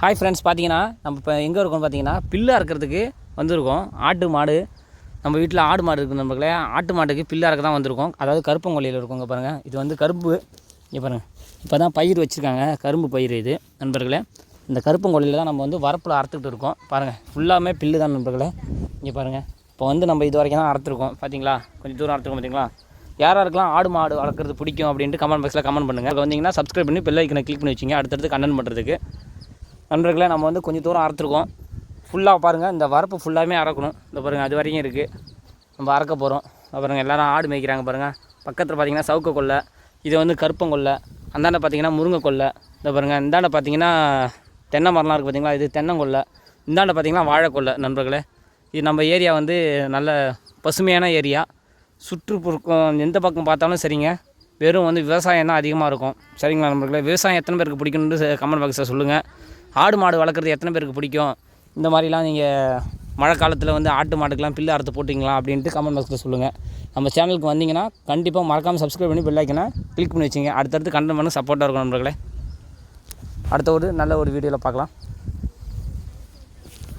Hi friends பார்த்தீங்கன்னா நம்ம இப்போ எங்கே இருக்கோம் பார்த்தீங்கன்னா பில்லாக இருக்கிறதுக்கு வந்திருக்கோம். ஆட்டு மாடு. நம்ம வீட்டில் ஆடு மாடு இருக்குது நம்மளே ஆட்டு மாட்டுக்கு பில்லாக அறுக்க தான் வந்திருக்கோம். அதாவது கருப்பங்கொல்லியில் இருக்கோங்க பாருங்கள் இது வந்து கரும்பு இங்கே பாருங்கள் இப்போ தான் பயிர் வச்சுருக்காங்க. கரும்பு பயிர் இது நண்பர்களே. இந்த கருப்பங்கொல்லியில் தான் நம்ம வந்து வரப்பில் அறுத்துக்கிட்டு இருக்கோம். பாருங்கள் ஃபுல்லாமே பில்லு தான் நண்பர்களே. இங்கே பாருங்கள் இப்போ வந்து நம்ம இது வரைக்கும் தான் அறுத்துருக்கோம். பார்த்தீங்களா கொஞ்சம் தூரம் அறுத்துருக்கோம் பார்த்தீங்களா யாராக இருக்கலாம் ஆடு மாடு வளர்க்குறது பிடிக்கும் அப்படின்ட்டு கமெண்ட் பாக்ஸில் கமெண்ட் பண்ணுங்கள் வந்தீங்கன்னா சப்ஸ்கிரைப் பண்ணி பெல் ஐக்கனை கிளிக் பண்ணி வச்சிங்க. அடுத்தடுத்து கண்டென்ட் பண்ணுறதுக்கு நண்பர்களே நம்ம வந்து கொஞ்சம் தூரம் அறுத்துருக்கோம். ஃபுல்லாக பாருங்கள் இந்த வரப்பு ஃபுல்லாகவே அறக்கணும். இந்த பாருங்கள் அது வரைக்கும் இருக்குது நம்ம அறக்க போகிறோம் அப்புறம் எல்லாரும் ஆடு மேய்க்கிறாங்க பாருங்கள் பக்கத்தில் பார்த்தீங்கன்னா சவுக்க கொல்லை இது வந்து கருப்பங்கொல்லை அந்தாண்ட பார்த்தீங்கன்னா முருங்கை கொல்லை இந்த பாருங்கள் இந்தாண்ட பார்த்தீங்கன்னா தென்னை மரம்லாம் இருக்குது பார்த்தீங்களா இது தென்னங்கொல்லை இந்தாண்ட பார்த்தீங்கன்னா வாழைக்கொல்லை நண்பர்களே. இது நம்ம ஏரியா வந்து நல்ல பசுமையான ஏரியா. சுற்றுப்புறம் எந்த பக்கம் பார்த்தாலும் சரிங்க. வெறும் வந்து விவசாயம் தான் அதிகமாக இருக்கும். சரிங்களா நண்பர்களே? விவசாயம் எத்தனை பேருக்கு பிடிக்கும்னு கமெண்ட் பாக்ஸில் சொல்லுங்கள் ஆடு மாடு வளர்க்குறது எத்தனை பேருக்கு பிடிக்கும்? இந்த மாதிரிலாம் நீங்கள் மழை காலத்தில் வந்து ஆட்டு மாட்டுக்கெலாம் பில்லு அறுத்து போட்டிங்களா அப்படின்ட்டு கமெண்ட் பாக்ஸில் சொல்லுங்கள் நம்ம சேனலுக்கு வந்தீங்கன்னா கண்டிப்பாக மறக்காமல் சப்ஸ்கிரைப் பண்ணி பெல் ஐக்கனை கிளிக் பண்ணி வச்சுங்க. அடுத்தடுத்து கண்டென்ட் பண்ண சப்போர்ட்டாக இருக்கும் நண்பர்களே. அடுத்த ஒரு நல்ல ஒரு வீடியோவில் பார்க்கலாம்.